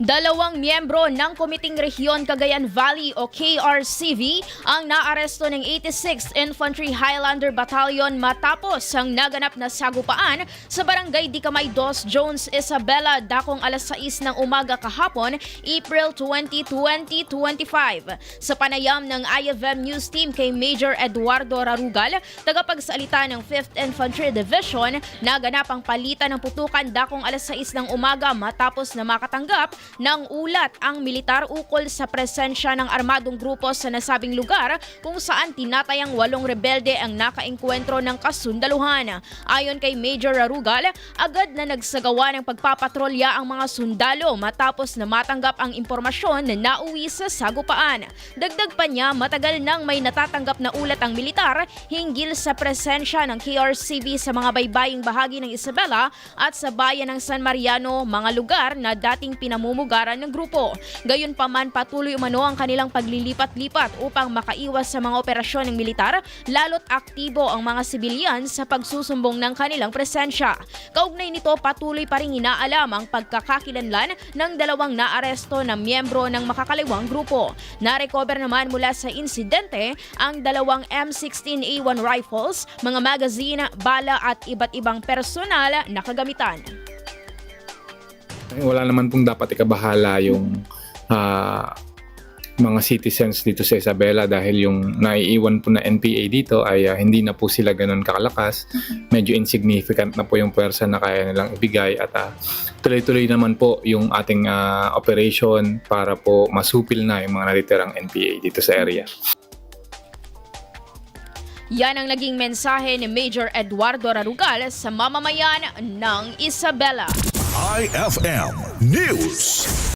Dalawang miyembro ng Komiting Rehiyon Cagayan Valley o KRCV ang naaresto ng 86th Infantry Highlander Battalion matapos ang naganap na sagupaan sa barangay Dicamay 2 Jones Isabela dakong alas 6 ng umaga kahapon, April 20, 2025. Sa panayam ng IFM News Team kay Major Eduardo Rarugal, tagapagsalita ng 5th Infantry Division, naganap ang palitan ng putukan dakong alas 6 ng umaga matapos na makatanggap ng ulat ang militar ukol sa presensya ng armadong grupo sa nasabing lugar kung saan tinatayang walong rebelde ang nakaengkwentro ng kasundaluhan. Ayon kay Major Rarugal, agad na nagsagawa ng pagpapatrolya ang mga sundalo matapos na matanggap ang impormasyon na nauwi sa sagupaan. Dagdag pa niya, matagal nang may natatanggap na ulat ang militar hinggil sa presensya ng KRCV sa mga baybaying bahagi ng Isabela at sa bayan ng San Mariano, mga lugar na dating pinamumugaran ng grupo. Gayunpaman patuloy umano ang kanilang paglilipat-lipat upang makaiwas sa mga operasyon ng militar, lalo't aktibo ang mga sibilyan sa pagsusumbong ng kanilang presensya. Kaugnay nito patuloy pa rin inaalam ang pagkakakilanlan ng dalawang naaresto na miyembro ng makakaliwang grupo. Narecover naman mula sa insidente ang dalawang M16A1 rifles, mga magazine, bala at iba't ibang personal na kagamitan. Wala naman pong dapat ikabahala yung ah, mga citizens dito sa Isabela dahil yung naiiwan po na NPA dito ay ah, hindi na po sila ganun kakalakas. Medyo insignificant na po yung pwersa na kaya nilang ibigay at ah, tuloy-tuloy naman po yung ating ah, operation para po masupil na yung mga natitirang NPA dito sa area. Yan ang naging mensahe ni Major Eduardo Rarugal sa mamamayan ng Isabela. IFM News.